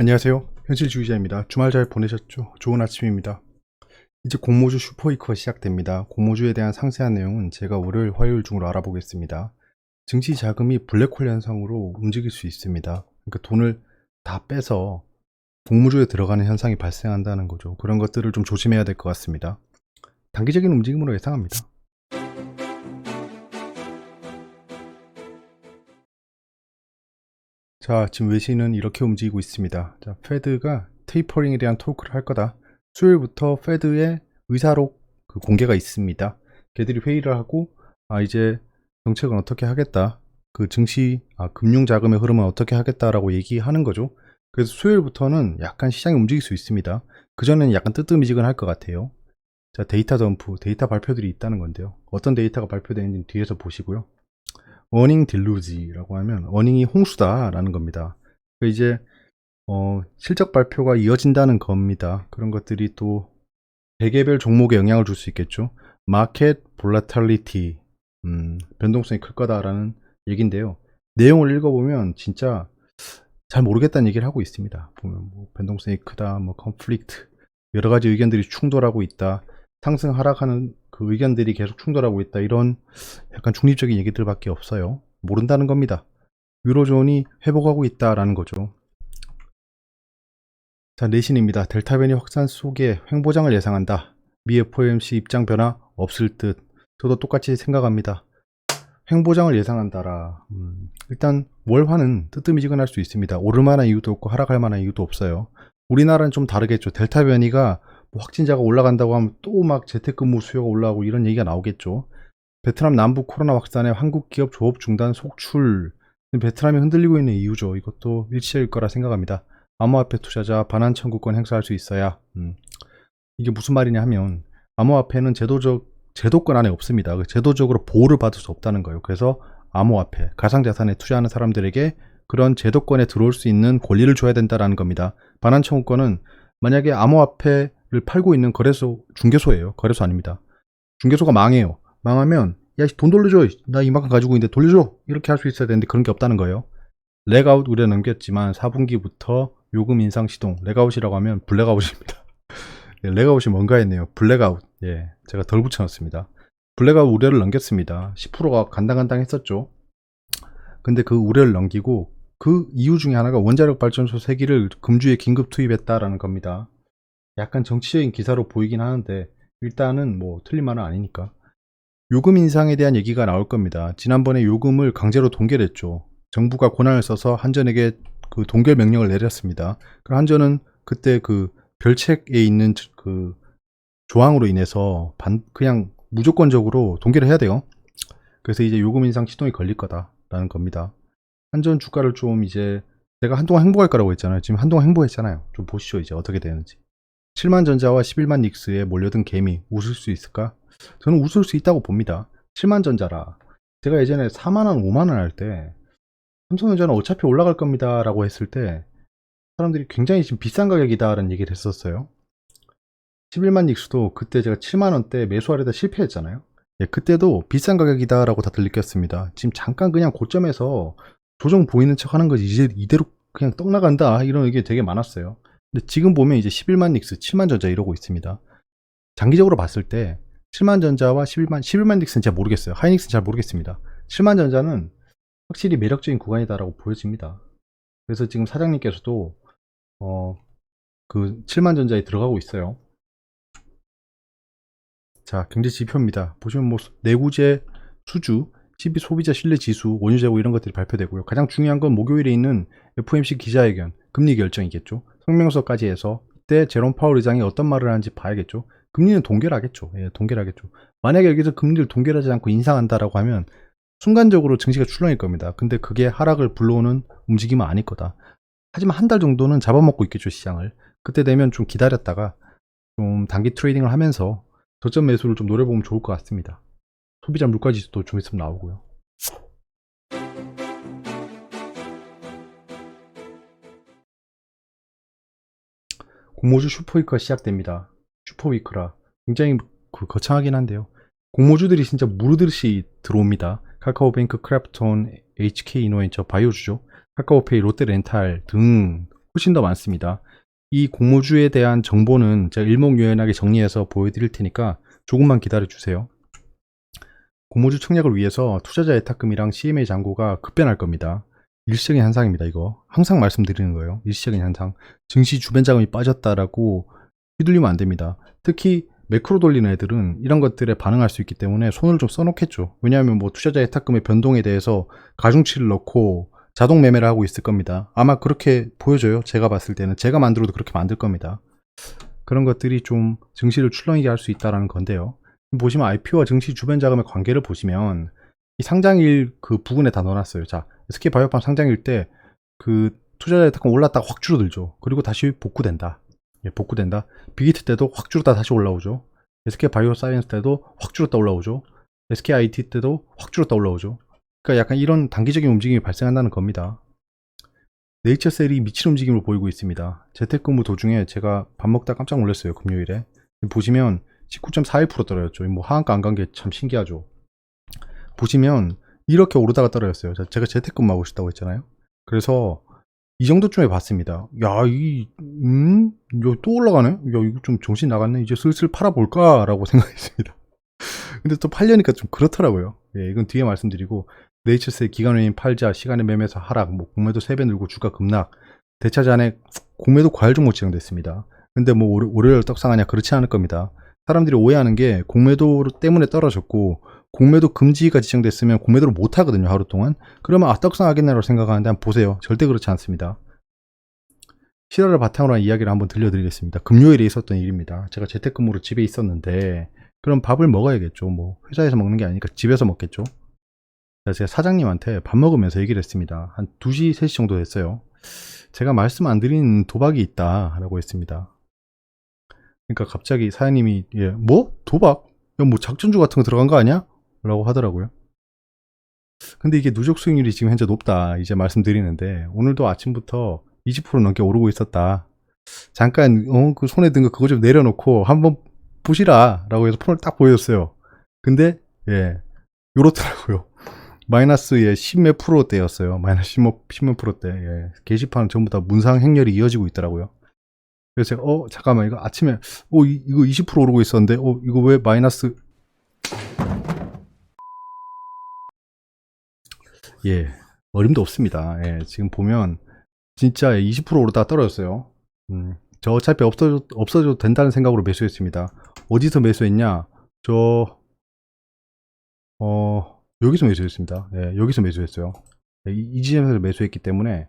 안녕하세요. 현실주의자입니다. 주말 잘 보내셨죠? 좋은 아침입니다. 이제 공모주 슈퍼이크가 시작됩니다. 공모주에 대한 상세한 내용은 제가 월요일, 화요일 중으로 알아보겠습니다. 증시 자금이 블랙홀 현상으로 움직일 수 있습니다. 그러니까 돈을 다 빼서 공모주에 들어가는 현상이 발생한다는 거죠. 그런 것들을 좀 조심해야 될 것 같습니다. 단기적인 움직임으로 예상합니다. 자, 지금 외신은 이렇게 움직이고 있습니다. 자, 페드가 테이퍼링에 대한 토크를 할 거다. 수요일부터 페드의 의사록 그 공개가 있습니다. 걔들이 회의를 하고 아 이제 정책은 어떻게 하겠다. 그 증시 아 금융 자금의 흐름은 어떻게 하겠다라고 얘기하는 거죠. 그래서 수요일부터는 약간 시장이 움직일 수 있습니다. 그 전에는 약간 뜨뜻미지근할 것 같아요. 자, 데이터 덤프, 데이터 발표들이 있다는 건데요. 어떤 데이터가 발표되는지 뒤에서 보시고요. 어닝 딜루지라고 하면 어닝이 홍수다라는 겁니다. 그러니까 이제 어, 실적 발표가 이어진다는 겁니다. 그런 것들이 또 개개별 종목에 영향을 줄 수 있겠죠. 마켓 볼라탈리티 음, 변동성이 클 거다라는 얘긴데요. 내용을 읽어보면 진짜 잘 모르겠다는 얘기를 하고 있습니다. 보면 뭐 변동성이 크다, 뭐 컨플릭트 여러 가지 의견들이 충돌하고 있다. 상승 하락하는 그 의견들이 계속 충돌하고 있다. 이런 약간 중립적인 얘기들밖에 없어요. 모른다는 겁니다. 유로존이 회복하고 있다라는 거죠. 자, 내신입니다. 델타 변이 확산 속에 횡보장을 예상한다. 미 FOMC 입장 변화 없을 듯. 저도 똑같이 생각합니다. 횡보장을 예상한다라. 음, 일단 월화는 뜨뜻미지근할 수 있습니다. 오를 만한 이유도 없고 하락할 만한 이유도 없어요. 우리나라는 좀 다르겠죠. 델타 변이가 뭐 확진자가 올라간다고 하면 또 막 재택근무 수요가 올라오고 이런 얘기가 나오겠죠. 베트남 남부 코로나 확산에 한국 기업 조업 중단 속출. 베트남이 흔들리고 있는 이유죠. 이것도 일치일 거라 생각합니다. 암호화폐 투자자 반환 청구권 행사할 수 있어야. 음, 이게 무슨 말이냐 하면 암호화폐는 제도적 제도권 안에 없습니다. 그 제도적으로 보호를 받을 수 없다는 거예요. 그래서 암호화폐, 가상자산에 투자하는 사람들에게 그런 제도권에 들어올 수 있는 권리를 줘야 된다라는 겁니다. 반환 청구권은 만약에 암호화폐를 팔고 있는 거래소 중개소예요. 거래소 아닙니다. 중개소가 망해요. 망하면 야 돈 돌려줘. 나 이만큼 가지고 있는데 돌려줘. 이렇게 할 수 있어야 되는데 그런 게 없다는 거예요. 렉아웃 우려 넘겼지만 4분기부터 요금 인상 시동. 렉아웃이라고 하면 블랙아웃입니다. 예, 렉아웃이 뭔가 했네요. 블랙아웃. 예, 제가 덜 붙여놨습니다. 블랙아웃 우려를 넘겼습니다. 10%가 간당간당 했었죠. 근데 그 우려를 넘기고 그 이유 중에 하나가 원자력 발전소 3기를 금주에 긴급 투입했다라는 겁니다. 약간 정치적인 기사로 보이긴 하는데 일단은 뭐 틀린 말은 아니니까. 요금 인상에 대한 얘기가 나올 겁니다. 지난번에 요금을 강제로 동결했죠. 정부가 권한을 써서 한전에게 그 동결 명령을 내렸습니다. 그럼 한전은 그때 그 별책에 있는 그 조항으로 인해서 반, 그냥 무조건적으로 동결을 해야 돼요. 그래서 이제 요금 인상 시동이 걸릴 거다라는 겁니다. 한전 주가를 좀 이제 내가 한동안 행복할 거라고 했잖아요. 지금 한동안 행복했잖아요. 좀 보시죠 이제 어떻게 되는지. 7만 전자와 11만 닉스에 몰려든 개미 웃을 수 있을까? 저는 웃을 수 있다고 봅니다. 7만 전자라. 제가 예전에 4만원, 5만원 할 때 삼성전자는 어차피 올라갈 겁니다 라고 했을 때 사람들이 굉장히 지금 비싼 가격이다 라는 얘기를 했었어요. 11만 닉스도 그때 제가 7만원대 매수하려다 실패했잖아요. 예, 그때도 비싼 가격이다 라고 다들 느꼈습니다. 지금 잠깐 그냥 고점에서 조정 보이는 척 하는 거지 이제 이대로 그냥 떡 나간다 이런 의견이 되게 많았어요. 근데 지금 보면 이제 11만 닉스, 7만 전자 이러고 있습니다. 장기적으로 봤을 때 7만 전자와 11만 11만 닉스는 잘 모르겠어요. 하이닉스는 잘 모르겠습니다. 7만 전자는 확실히 매력적인 구간이다라고 보여집니다. 그래서 지금 사장님께서도 어, 그 7만 전자에 들어가고 있어요. 자, 경제 지표입니다. 보시면 뭐 내구재 수주, CB 소비자 신뢰 지수, 원유 재고 이런 것들이 발표되고요. 가장 중요한 건 목요일에 있는 FOMC 기자회견, 금리 결정이겠죠. 성명서까지 해서 이때 제롬 파월 의장이 어떤 말을 하는지 봐야겠죠. 금리는 동결하겠죠. 예, 동결하겠죠. 만약에 여기서 금리를 동결하지 않고 인상한다라고 하면 순간적으로 증시가 출렁일 겁니다. 근데 그게 하락을 불러오는 움직임은 아닐 거다. 하지만 한 달 정도는 잡아먹고 있겠죠, 시장을. 그때 되면 좀 기다렸다가 좀 단기 트레이딩을 하면서 저점 매수를 좀 노려보면 좋을 것 같습니다. 소비자 물가 지수도 좀 있으면 나오고요. 공모주 슈퍼위크가 시작됩니다. 슈퍼위크라 굉장히 그 거창하긴 한데요. 공모주들이 진짜 무르듯이 들어옵니다. 카카오뱅크, 크래프톤, HK 이노벤처, 바이오주죠. 카카오페이, 롯데렌탈 등 훨씬 더 많습니다. 이 공모주에 대한 정보는 제가 일목요연하게 정리해서 보여드릴 테니까 조금만 기다려 주세요. 공모주 청약을 위해서 투자자 예탁금이랑 CMA 잔고가 급변할 겁니다. 일시적인 현상입니다, 이거. 항상 말씀드리는 거예요. 일시적인 현상. 증시 주변 자금이 빠졌다라고 휘둘리면 안 됩니다. 특히 매크로 돌리는 애들은 이런 것들에 반응할 수 있기 때문에 손을 좀 써놓겠죠. 왜냐하면 뭐 투자자 예탁금의 변동에 대해서 가중치를 넣고 자동 매매를 하고 있을 겁니다. 아마 그렇게 보여져요. 제가 봤을 때는. 제가 만들어도 그렇게 만들 겁니다. 그런 것들이 좀 증시를 출렁이게 할 수 있다는 건데요. 보시면 IPO와 증시 주변 자금의 관계를 보시면 이 상장일 그 부분에 다 넣어놨어요. 자, SK 바이오팜 상장일 때 그 투자자 예탁금 올랐다가 확 줄어들죠. 그리고 다시 복구된다. 예, 복구된다. 빅히트 때도 확 줄었다 다시 올라오죠. SK 바이오 사이언스 때도 확 줄었다 올라오죠. SK IT 때도 확 줄었다 올라오죠. 그러니까 약간 이런 단기적인 움직임이 발생한다는 겁니다. 네이처셀이 미친 움직임을 보이고 있습니다. 재택근무 도중에 제가 밥 먹다 깜짝 놀랐어요. 금요일에. 보시면 19.41% 떨어졌죠. 뭐 하한가 안 간 게 참 신기하죠. 보시면 이렇게 오르다가 떨어졌어요. 자, 제가 재택근무하고 싶다고 했잖아요. 그래서 이 정도쯤에 봤습니다. 야, 이, 음? 야, 또 올라가네? 야, 이거 좀 정신 나갔네. 이제 슬슬 팔아볼까라고 생각했습니다. 근데 또 팔려니까 좀 그렇더라고요. 예, 이건 뒤에 말씀드리고, 네이처스의 기간외인 팔자, 시간의 매매에서 하락, 뭐, 공매도 3배 늘고 주가 급락, 대차지 안에 공매도 과열 종목 지정됐습니다. 근데 뭐, 오래를 떡상하냐? 그렇지 않을 겁니다. 사람들이 오해하는 게 공매도 때문에 떨어졌고, 공매도 금지가 지정됐으면 공매도를 못 하거든요, 하루 동안. 그러면 아, 떡상하겠네라고 생각하는데 한번 보세요. 절대 그렇지 않습니다. 실화를 바탕으로 한 이야기를 한번 들려드리겠습니다. 금요일에 있었던 일입니다. 제가 재택근무로 집에 있었는데, 그럼 밥을 먹어야겠죠. 뭐, 회사에서 먹는 게 아니니까 집에서 먹겠죠. 제가 사장님한테 밥 먹으면서 얘기를 했습니다. 한 2시, 3시 정도 됐어요. 제가 말씀 안 드린 도박이 있다. 라고 했습니다. 그러니까 갑자기 사장님이, 예, 뭐? 도박? 야, 뭐 작전주 같은 거 들어간 거 아니야? 라고 하더라고요. 근데 이게 누적 수익률이 지금 현재 높다. 이제 말씀드리는데, 오늘도 아침부터 20% 넘게 오르고 있었다. 잠깐, 어, 그 손에 든 거 그거 좀 내려놓고 한번 보시라. 라고 해서 폰을 딱 보여줬어요. 근데, 예, 요렇더라고요. 마이너스의 10몇 프로대였어요. 마이너스 10몇, 10몇 프로대. 예. 게시판 전부 다 문상 행렬이 이어지고 있더라고요. 그래서 제가, 어, 잠깐만, 이거 아침에, 어, 이, 이거 20% 오르고 있었는데, 어, 이거 왜 마이너스 예, 어림도 없습니다. 예, 지금 보면 진짜 20% 오르다가 떨어졌어요. 음, 저 어차피 없어져, 없어져도 된다는 생각으로 매수했습니다. 어디서 매수했냐? 저, 어, 여기서 매수했습니다. 예, 여기서 매수했어요. 예, 이, 이 지점에서 매수했기 때문에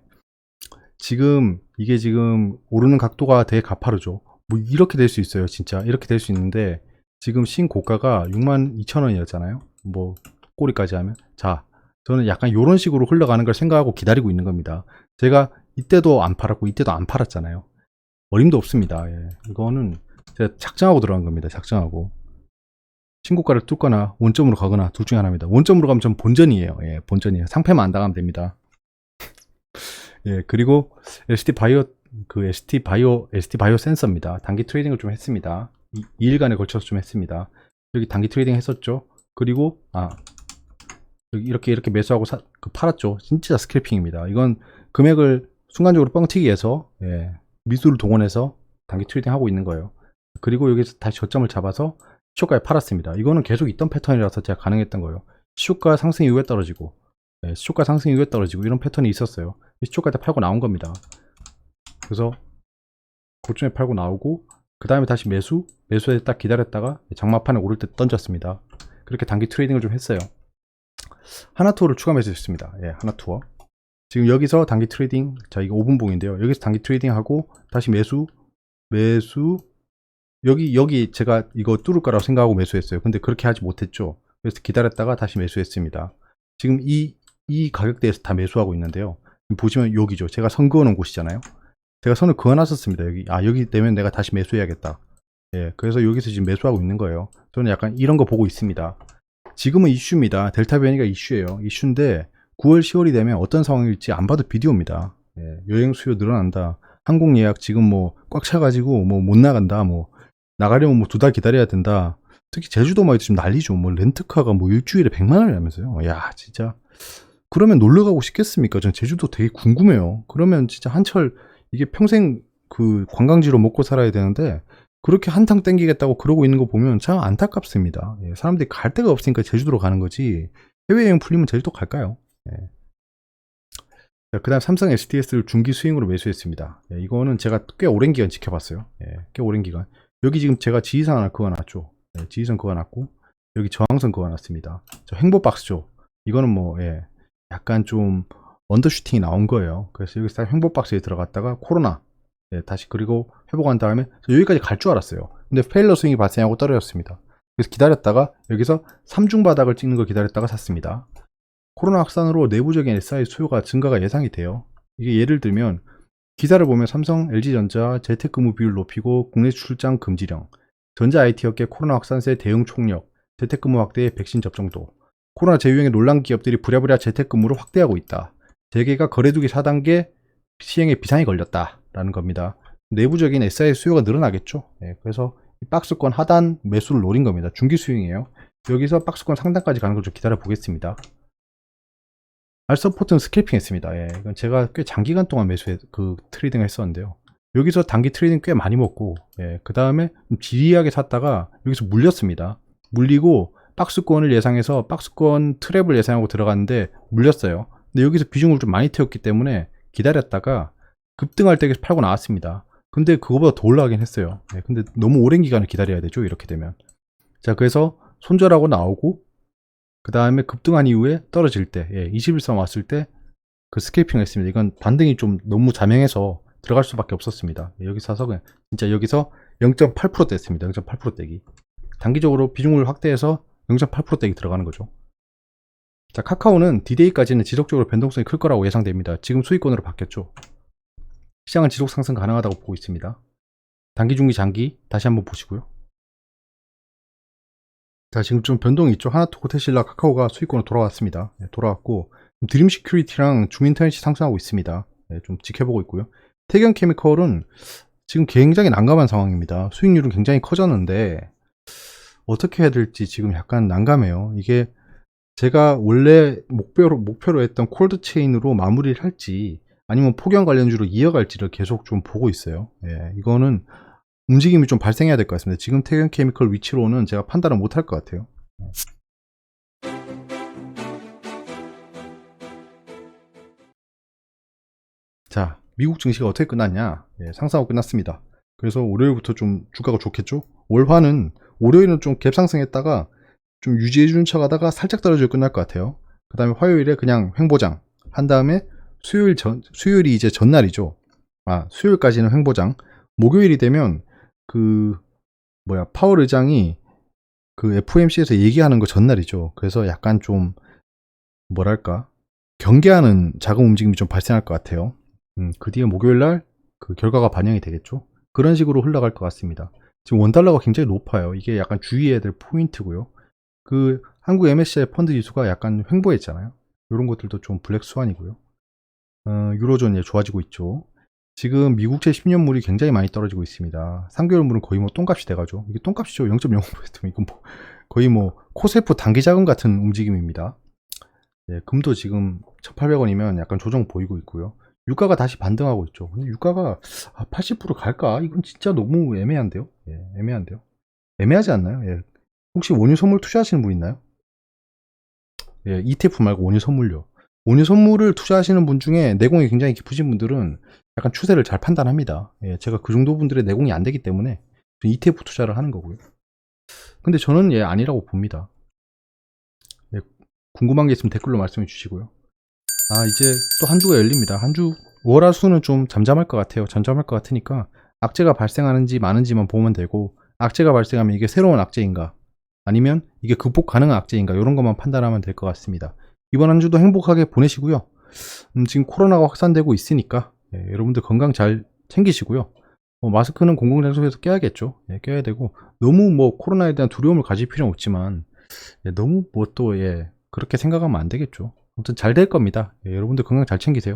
지금 이게 지금 오르는 각도가 되게 가파르죠. 뭐 이렇게 될 수 있어요. 진짜 이렇게 될 수 있는데 지금 신고가가 62,000원이었잖아요. 뭐 꼬리까지 하면 자 저는 약간 이런 식으로 흘러가는 걸 생각하고 기다리고 있는 겁니다. 제가 이때도 안 팔았고 이때도 안 팔았잖아요. 어림도 없습니다. 예. 이거는 제가 작정하고 들어간 겁니다. 작정하고 신고가를 뚫거나 원점으로 가거나 둘 중에 하나입니다. 원점으로 가면 전 본전이에요. 예, 본전이에요. 상패만 안 당하면 됩니다. 예, 그리고 ST 바이오 그 ST 바이오 ST 바이오 센서입니다. 단기 트레이딩을 좀 했습니다. 2 일간에 걸쳐서 좀 했습니다. 여기 단기 트레이딩 했었죠. 그리고 아 이렇게 이렇게 매수하고 사, 그 팔았죠. 진짜 스크래핑입니다. 이건 금액을 순간적으로 뻥튀기 해서 예, 미수를 동원해서 단기 트레이딩 하고 있는 거예요. 그리고 여기서 다시 저점을 잡아서 시초가에 팔았습니다. 이거는 계속 있던 패턴이라서 제가 가능했던 거예요. 시초가 상승 이후에 떨어지고 예, 시초가 상승 이후에 떨어지고 이런 패턴이 있었어요. 때 팔고 나온 겁니다. 그래서 고점에 팔고 나오고 그 다음에 다시 매수 매수에 딱 기다렸다가 장마판에 오를 때 던졌습니다. 그렇게 단기 트레이딩을 좀 했어요. 하나투어를 추가 매수했습니다. 예, 하나투어. 지금 여기서 단기 트레이딩, 자, 이거 5분봉인데요. 여기서 단기 트레이딩 하고, 다시 매수, 매수, 여기, 여기 제가 이거 뚫을 거라고 생각하고 매수했어요. 근데 그렇게 하지 못했죠. 그래서 기다렸다가 다시 매수했습니다. 지금 이, 이 가격대에서 다 매수하고 있는데요. 보시면 여기죠. 제가 선 그어놓은 곳이잖아요. 제가 선을 그어놨었습니다. 여기, 아, 여기 되면 내가 다시 매수해야겠다. 예, 그래서 여기서 지금 매수하고 있는 거예요. 저는 약간 이런 거 보고 있습니다. 지금은 이슈입니다. 델타 변이가 이슈예요. 이슈인데 9월, 10월이 되면 어떤 상황일지 안 봐도 비디오입니다. 예, 여행 수요 늘어난다. 항공 예약 지금 뭐 꽉 차가지고 뭐 못 나간다. 뭐 나가려면 뭐 두 달 기다려야 된다. 특히 제주도만 해도 지금 난리죠. 뭐 렌트카가 뭐 일주일에 100만 원이라면서요. 야 진짜 그러면 놀러 가고 싶겠습니까? 전 제주도 되게 궁금해요. 그러면 진짜 한철 이게 평생 그 관광지로 먹고 살아야 되는데 그렇게 한탕 땡기겠다고 그러고 있는 거 보면 참 안타깝습니다. 예, 사람들이 갈 데가 없으니까 제주도로 가는 거지 해외여행 풀리면 제주도 갈까요? 예. 자, 그다음 삼성 SDS를 중기 수익으로 매수했습니다. 예, 이거는 제가 꽤 오랜 기간 지켜봤어요. 예, 꽤 오랜 기간. 여기 지금 제가 지지선 하나 그어놨죠. 예, 지지선 그어놨고 여기 저항선 그어놨습니다. 저 행보박스죠. 이거는 뭐 예, 약간 좀 언더슈팅이 나온 거예요. 그래서 여기서 행보박스에 들어갔다가 코로나 예, 다시 그리고 회복한 다음에 저 여기까지 갈 줄 알았어요. 근데 페일러 스윙이 발생하고 떨어졌습니다. 그래서 기다렸다가 여기서 3중 바닥을 찍는 걸 기다렸다가 샀습니다. 코로나 확산으로 내부적인 SI 수요가 증가가 예상이 돼요. 이게 예를 들면 기사를 보면 삼성, LG전자 재택근무 비율 높이고 국내 출장 금지령, 전자 IT업계 코로나 확산세 대응 총력, 재택근무 확대의 백신 접종도, 코로나 재유행의 논란 기업들이 부랴부랴 재택근무를 확대하고 있다. 재계가 거래두기 4단계 시행에 비상이 걸렸다라는 겁니다. 내부적인 SI 수요가 늘어나겠죠. 예, 그래서 이 박스권 하단 매수를 노린 겁니다. 중기 수익이에요. 여기서 박스권 상단까지 가는 걸 좀 기다려 보겠습니다. 알 서포트는 스캘핑 했습니다. 예, 이건 제가 꽤 장기간 동안 매수해, 그 트레이딩 했었는데요. 여기서 단기 트레이딩 꽤 많이 먹고, 예, 그 다음에 지리하게 샀다가 여기서 물렸습니다. 물리고 박스권을 예상해서 박스권 트랩을 예상하고 들어갔는데 물렸어요. 근데 여기서 비중을 좀 많이 태웠기 때문에 기다렸다가 급등할 때 팔고 나왔습니다. 근데 그거보다 더 올라가긴 했어요. 예, 근데 너무 오랜 기간을 기다려야 되죠. 이렇게 되면. 자, 그래서 손절하고 나오고 그 다음에 급등한 이후에 떨어질 때, 예, 21선 왔을 때 그 스케이핑 했습니다. 이건 반등이 좀 너무 자명해서 들어갈 수밖에 없었습니다. 예, 여기 사서 그냥 진짜 여기서 0.8% 떼습니다. 0.8% 떼기. 단기적으로 비중을 확대해서 0.8% 떼기 들어가는 거죠. 자, 카카오는 D-Day까지는 지속적으로 변동성이 클 거라고 예상됩니다. 지금 수익권으로 바뀌었죠. 시장은 지속 상승 가능하다고 보고 있습니다. 단기, 중기, 장기 다시 한번 보시고요. 자, 지금 좀 변동이 있죠. 하나투코 테실라 카카오가 수익권으로 돌아왔습니다. 네, 돌아왔고 드림 시큐리티랑 중인터넷이 상승하고 있습니다. 네, 좀 지켜보고 있고요. 태경 케미컬은 지금 굉장히 난감한 상황입니다. 수익률은 굉장히 커졌는데 어떻게 해야 될지 지금 약간 난감해요. 이게 제가 원래 목표로 목표로 했던 콜드 체인으로 마무리를 할지 아니면 폭염 관련주로 이어갈지를 계속 좀 보고 있어요. 예, 이거는 움직임이 좀 발생해야 될 것 같습니다. 지금 태경 케미컬 위치로는 제가 판단을 못 할 것 같아요. 자, 미국 증시가 어떻게 끝났냐? 예, 상승하고 끝났습니다. 그래서 월요일부터 좀 주가가 좋겠죠? 월화는 월요일은 좀 갭상승했다가 좀 유지해주는 척 하다가 살짝 떨어지고 끝날 것 같아요. 그 다음에 화요일에 그냥 횡보장 한 다음에 수요일 전, 수요일이 이제 전날이죠. 아, 수요일까지는 횡보장. 목요일이 되면 그, 뭐야, 파월 의장이 그 FOMC에서 얘기하는 거 전날이죠. 그래서 약간 좀, 뭐랄까, 경계하는 자금 움직임이 좀 발생할 것 같아요. 음, 그 뒤에 목요일 날 그 결과가 반영이 되겠죠. 그런 식으로 흘러갈 것 같습니다. 지금 원달러가 굉장히 높아요. 이게 약간 주의해야 될 포인트고요. 그 한국 MSCI 펀드 지수가 약간 횡보했잖아요. 이런 것들도 좀 블랙 스완이고요. 어, 유로존 예, 좋아지고 있죠. 지금 미국채 10년물이 굉장히 많이 떨어지고 있습니다. 3개월물은 거의 뭐 똥값이 돼가죠. 이게 똥값이죠. 0.05%. 이건 뭐 거의 뭐 코세프 단기 자금 같은 움직임입니다. 예, 금도 지금 1,800원이면 약간 조정 보이고 있고요. 유가가 다시 반등하고 있죠. 근데 유가가 80% 갈까? 이건 진짜 너무 애매한데요. 예, 애매한데요. 애매하지 않나요? 예. 혹시 원유 선물 투자하시는 분 있나요? 예, ETF 말고 원유 선물요. 원유 선물을 투자하시는 분 중에 내공이 굉장히 깊으신 분들은 약간 추세를 잘 판단합니다. 예, 제가 그 정도 분들의 내공이 안 되기 때문에 ETF 투자를 하는 거고요. 근데 저는 예, 아니라고 봅니다. 예, 궁금한 게 있으면 댓글로 말씀해 주시고요. 아, 이제 또 한 주가 열립니다. 한 주, 월화수는 좀 잠잠할 것 같아요. 잠잠할 것 같으니까 악재가 발생하는지 많은지만 보면 되고, 악재가 발생하면 이게 새로운 악재인가, 아니면 이게 극복 가능한 악재인가, 이런 것만 판단하면 될 것 같습니다. 이번 한 주도 행복하게 보내시고요. 음, 지금 코로나가 확산되고 있으니까, 예, 여러분들 건강 잘 챙기시고요. 뭐 마스크는 공공장소에서 껴야겠죠. 예, 껴야 되고, 너무 뭐 코로나에 대한 두려움을 가질 필요는 없지만, 예, 너무 뭐 또, 예, 그렇게 생각하면 안 되겠죠. 아무튼 잘 될 겁니다. 예, 여러분들 건강 잘 챙기세요.